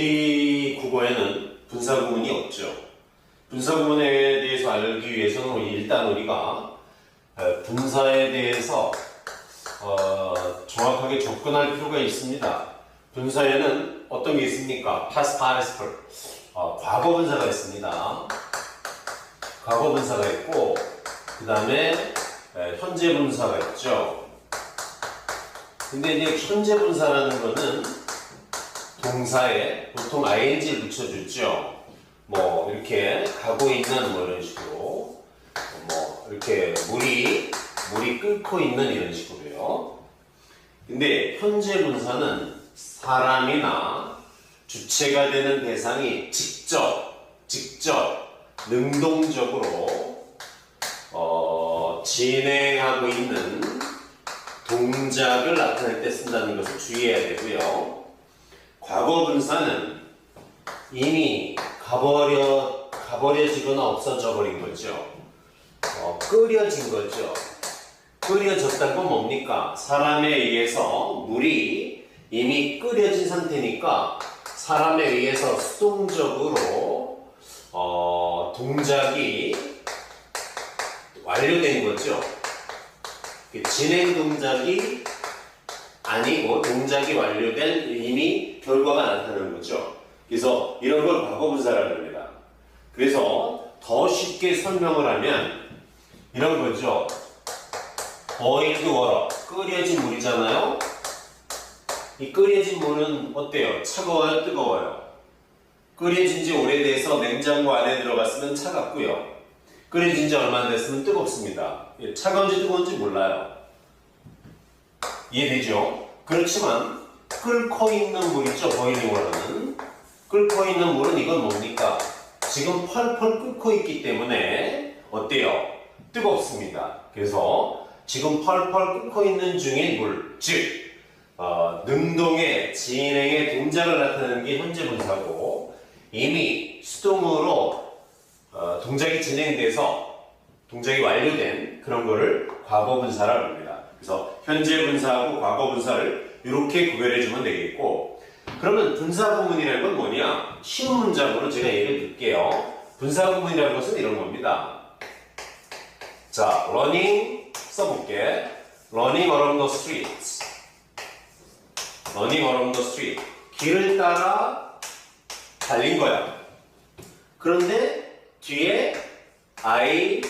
이 국어에는 분사구문이 없죠. 분사구문에 대해서 알기 위해서는 일단 우리가 어, 분사에 대해서 어, 정확하게 접근할 필요가 있습니다. 분사에는 어떤 게 있습니까? past participle, 어, 과거 분사가 있습니다. 과거 분사가 있고 그 다음에 현재 분사가 있죠. 근데 이제 현재 분사라는 거는 동사에 보통 ing를 붙여주죠. 뭐 이렇게 가고 있는 뭐 이런 식으로 뭐 이렇게 물이 물이 끓고 있는 이런 식으로요. 근데 현재 분사는 사람이나 주체가 되는 대상이 직접 직접 능동적으로 어, 진행하고 있는 동작을 나타낼 때 쓴다는 것을 주의해야 되고요. 과거 분사는 이미 가버려 가버려지거나 없어져 버린 거죠. 어, 끓여진 거죠. 끓여졌다는 건 뭡니까? 사람에 의해서 물이 이미 끓여진 상태니까 사람에 의해서 수동적으로 어, 동작이 완료된 거죠. 그 진행 동작이 아니고 동작이 완료된 이미 결과가 나타나는 거죠. 그래서 이런 걸 과거 분사라고 합니다. 그래서 더 쉽게 설명을 하면 이런 거죠. boiled water, 끓여진 물이잖아요. 이 끓여진 물은 어때요? 차가워요? 뜨거워요? 끓여진 지 오래돼서 냉장고 안에 들어갔으면 차갑고요. 끓여진 지 얼마 안 됐으면 뜨겁습니다. 예, 차가운지 뜨거운지 몰라요. 이해되죠? 그렇지만 끓고 있는 물 있죠, 보이링 워터는. 끓고 있는 물은 이건 뭡니까? 지금 펄펄 끓고 있기 때문에 어때요? 뜨겁습니다. 그래서 지금 펄펄 끓고 있는 중인 물, 즉 어, 능동의 진행의 동작을 나타내는 게 현재 분사고 이미 수동으로 어, 동작이 진행돼서 동작이 완료된 그런 거를 과거 분사라고 합니다. 그래서 현재 분사하고 과거 분사를 이렇게 구별해 주면 되겠고 그러면 분사 구문이라는 건 뭐냐? 쉬운 문장으로 제가 얘기를 드릴게요. 분사 구문이라는 것은 이런 겁니다. 자, running 써볼게. running along the streets. running along the street. 길을 따라 달린 거야. 그런데 뒤에 I